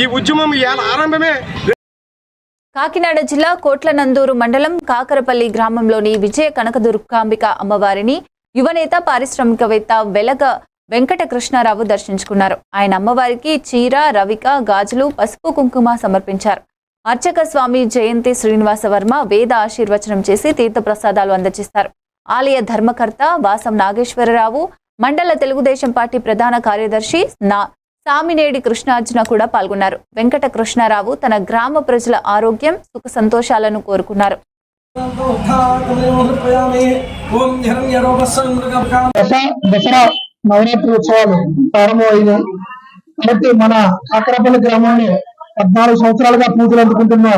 ఈ ఉద్యమం ఇవాళ ఆరంభమే. కాకినాడ జిల్లా కోట్లనందూరు మండలం కాకరపల్లి గ్రామంలోని విజయ కనకదుర్గాంబిక అమ్మవారిని యువనేత పారిశ్రామికవేత్త వెలగ వెంకట కృష్ణారావు దర్శించుకున్నారు. ఆయన అమ్మవారికి చీర రవిక గాజులు పసుపు కుంకుమ సమర్పించారు. అర్చక స్వామి జయంతి శ్రీనివాస వర్మ వేద ఆశీర్వచనం చేసి తీర్థప్రసాదాలు అందజేస్తారు. ఆలయ ధర్మకర్త వాసం నాగేశ్వరరావు మండల తెలుగుదేశం పార్టీ ప్రధాన కార్యదర్శి నా సామినేడి కృష్ణార్జున కూడా పాల్గొన్నారు. వెంకట కృష్ణారావు తన గ్రామ ప్రజల ఆరోగ్యం సుఖ సంతోషాలను కోరుకున్నారు. దసరా నవరాత్రి ఉత్సవాలు ప్రారంభమైంది కాబట్టి మన కాకరపల్లి గ్రామంలో పద్నాలుగు సంవత్సరాలుగా పూజలు అందుకుంటున్న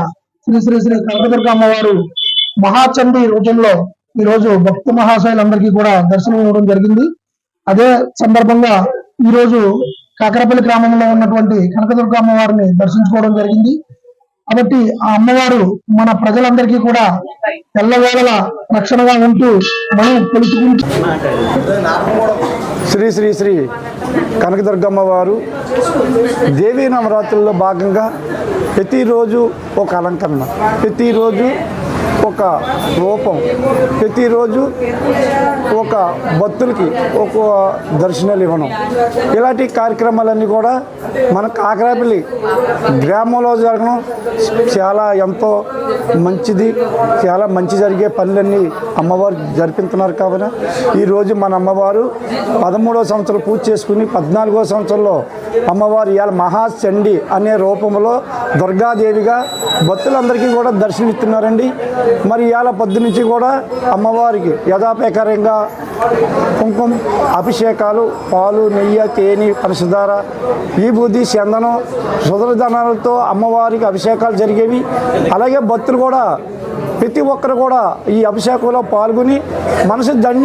శ్రీ శ్రీ శ్రీ కనకదుర్గ అమ్మవారు మహాచండి రూపంలో ఈ రోజు భక్త మహాశయులందరికీ కూడా దర్శనం ఇవ్వడం జరిగింది. అదే సందర్భంగా ఈ రోజు కాకరపల్లి గ్రామంలో ఉన్నటువంటి కనకదుర్గ అమ్మవారిని దర్శించుకోవడం జరిగింది. కాబట్టి ఆ అమ్మవారు మన ప్రజలందరికీ కూడా తెల్లవేళల రక్షణగా ఉంటూ మనం తెలుసుకుంటూ శ్రీ శ్రీ శ్రీ కనకదుర్గమ్మ వారు దేవీ నవరాత్రుల్లో భాగంగా ప్రతిరోజు ఒక అలంకరణ. ప్రతిరోజు ఒక రూపం ప్రతిరోజు ఒక భక్తులకి ఒక దర్శనాలు ఇవ్వడం ఇలాంటి కార్యక్రమాలన్నీ కూడా మన కాకరాపల్లి గ్రామంలో జరగడం చాలా ఎంతో మంచిది. చాలా మంచి జరిగే పనులన్నీ అమ్మవారు జరిపిస్తున్నారు కావున ఈరోజు మన అమ్మవారు పదమూడవ సంవత్సరం పూజ చేసుకుని పద్నాలుగో సంవత్సరంలో అమ్మవారు ఇవాళ మహాచండి అనే రూపంలో దుర్గాదేవిగా భక్తులందరికీ కూడా దర్శనమిస్తున్నారండి. మరి ఇవాళ పొద్దు నుంచి కూడా అమ్మవారికి యథాపేకరంగా కుంకుమ అభిషేకాలు పాలు నెయ్యి తేనె పంచదార ఈ బుద్ధి చందనం సుదరధనాలతో అమ్మవారికి అభిషేకాలు జరిగేవి. అలాగే భక్తులు కూడా ప్రతి ఒక్కరు కూడా ఈ అభిషేకంలో పాల్గొని మనసు ధన్య